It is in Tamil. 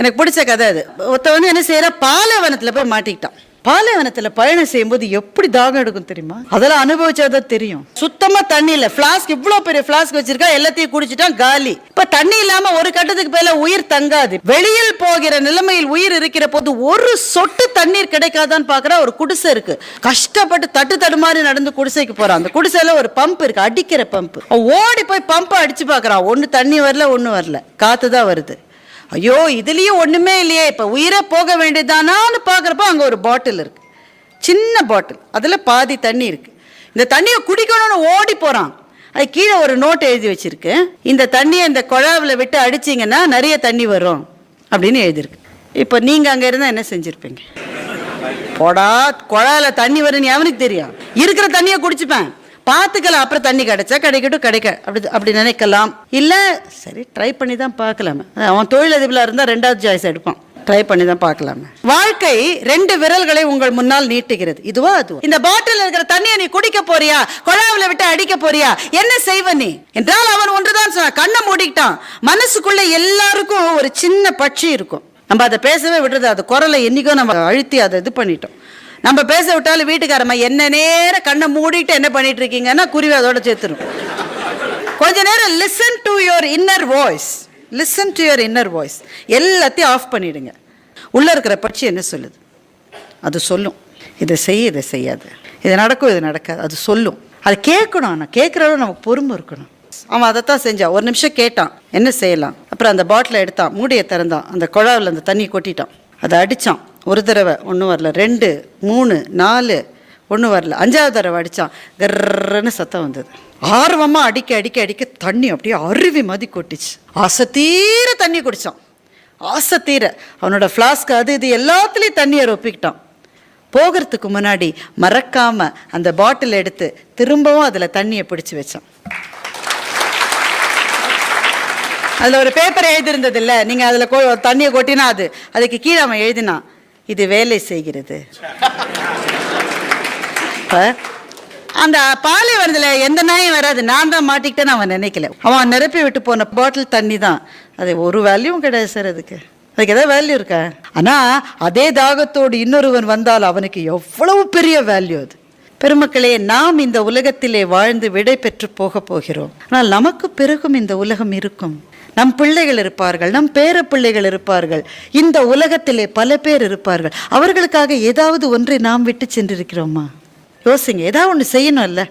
எனக்கு பிடிச்ச கதை அது. ஒருத்த வந்து என்ன செய்யற? பாலைவனத்துல போய் மாட்டிக்கிட்டான். பாலைவனத்தில் பயணம் செய்யும்போது எப்படி தாகம் எடுக்கும் தெரியுமா? அதெல்லாம் அனுபவிச்சாதான் தெரியும். சுத்தமாக தண்ணி இல்லை. ஃப்ளாஸ்க் இவ்வளோ பெரிய ஃப்ளாஸ்க் வச்சிருக்கா எல்லாத்தையும் குடிச்சிட்டான் காலி. இப்போ தண்ணி இல்லாமல் ஒரு கட்டத்துக்கு மேல உயிர் தங்காது. வெளியில் போகிற நிலைமையில் உயிர் இருக்கிற போது ஒரு சொட்டு தண்ணீர் கிடைக்காதான்னு பார்க்குற ஒரு குடிசை இருக்கு. கஷ்டப்பட்டு தட்டு தடுமாறி நடந்து குடிசைக்கு போகிறான் அந்த குடிசையில் ஒரு பம்ப் இருக்கு அடிக்கிற பம்ப் ஓடி போய் பம்பை அடிச்சு பார்க்குறான் ஒன்று தண்ணி வரல ஒன்றும் வரல. காற்று தான் வருது. ஐயோ இதுலேயும் ஒன்றுமே இல்லையே. இப்போ உயிரை போக வேண்டியதானான்னு பார்க்குறப்போ அங்கே ஒரு பாட்டில் இருக்குது சின்ன பாட்டில். அதில் பாதி தண்ணி இருக்குது இந்த தண்ணியை குடிக்கணும்னு ஓடி போகிறான் அது கீழே ஒரு நோட் எழுதி வச்சுருக்கேன் இந்த தண்ணியை இந்த குழாவில் விட்டு அடிச்சீங்கன்னா நிறைய தண்ணி வரும் அப்படின்னு எழுதியிருக்கு. இப்போ நீங்கள் அங்கே இருந்தால் என்ன செஞ்சுருப்பீங்க? போடா குழாயில் தண்ணி வரும்னு எவனுக்கு தெரியும். இருக்கிற தண்ணியை குடிச்சுப்பேன். பார்த்துக்கலாம் அப்புறம் தண்ணி கிடைச்சா கிடைக்கட்டும் கிடைக்க. அப்படி அப்படி நினைக்கலாம். இல்லை சரி ட்ரை பண்ணி தான் பார்க்கலாமே அவன் தொழிலதிபராக இருந்தால் ரெண்டாவது சாய்ஸ் எடுப்பான். ட்ரை பண்ணி தான் பார்க்கலாமே. வாழ்க்கை ரெண்டு விரல்களை உங்கள் முன்னால் நீட்டுகிறது. இதுவா அதுவா? இந்த பாட்டில் இருக்கிற தண்ணியை நீ குடிக்க போறியா? கொழாவில் விட்டு அடிக்க போறியா? என்ன செய்வ நீ? என்றால் அவன் ஒன்றுதான் சொன்னான். கண்ணை மூடிக்கிட்டான். மனசுக்குள்ள எல்லாருக்கும் ஒரு சின்ன பட்சி இருக்கும். நம்ம அதை பேசவே விடுறது அது குரலை என்னைக்கோ நம்ம அழுத்தி அதை இது பண்ணிட்டோம். நம்ம பேச விட்டாலும் வீட்டுக்காரம்மா என்ன நேரம் கண்ணை மூடிட்டு என்ன பண்ணிட்டு இருக்கீங்கன்னா குருவி அதோட சேர்த்துரும். கொஞ்ச நேரம் listen to your inner voice listen to your inner voice எல்லாத்தையும் ஆஃப் பண்ணிடுங்க. உள்ளே இருக்கிற பட்சி என்ன சொல்லுது? அது சொல்லும். இதை செய்ய இதை செய்யாது. இது நடக்கும் இது நடக்காது. அது சொல்லும். அது கேட்கணும் ஆனால் கேட்குறவங்க நமக்கு பொறுமை இருக்கணும். அவன் அதைத்தான் செஞ்சான் ஒரு நிமிஷம் கேட்டான். என்ன செய்யலாம்? அப்புறம் அந்த பாட்டிலை எடுத்தான். மூடியை திறந்தான். அந்த குழாவில் அந்த தண்ணி கொட்டிட்டான். அதை அடித்தான் ஒரு தடவை ஒன்றும் வரல. ரெண்டு மூணு நாலு ஒன்றும் வரல. அஞ்சாவது தடவை அடித்தான் கர்ன்னு சத்தம் வந்தது. ஆர்வமாக அடிக்க அடிக்க அடிக்க தண்ணி அப்படியே அருவி மதி கொட்டிச்சு. ஆசை தீர தண்ணி குடித்தான் ஆசை தீர. அவனோட ஃப்ளாஸ்க் அது இது எல்லாத்துலேயும் தண்ணியை ரொப்பிக்கிட்டான். போகிறதுக்கு முன்னாடி மறக்காமல் அந்த பாட்டில் எடுத்து திரும்பவும் அதில் தண்ணியை பிடிச்சி வச்சான். அதில் ஒரு பேப்பர் எழுதியிருந்தது இல்லை? நீங்கள் அதில் தண்ணியை கொட்டினா அது. அதுக்கு கீழே அவன் எழுதினான். இது வேலை செய்கிறது. அந்த பாலைவனத்தில் எந்த நாயும் வராது. நான் தான் மாட்டிக்கிட்டேன்னு அவன் நினைக்கல. அவன் நிரப்பி விட்டு போன பாட்டில் தண்ணி தான். அது ஒரு வேல்யூவும் கிடையாது சார் அதுக்கு. அதுக்கு ஏதாவது வேல்யூ இருக்கா? ஆனால் அதே தாகத்தோடு இன்னொருவன் வந்தால் அவனுக்கு எவ்வளவு பெரிய வேல்யூ அது. பெருமக்களே நாம் இந்த உலகத்திலே வாழ்ந்து விடை பெற்று போக போகிறோம். ஆனால் நமக்கு பிறகும் இந்த உலகம் இருக்கும். நம் பிள்ளைகள் இருப்பார்கள் நம் பேர பிள்ளைகள் இருப்பார்கள் இந்த உலகத்திலே பல பேர் இருப்பார்கள். அவர்களுக்காக ஏதாவது ஒன்றை நாம் விட்டு சென்றிருக்கிறோமா? யோசிங்க ஏதாவது ஒன்று செய்யணும் இல்லை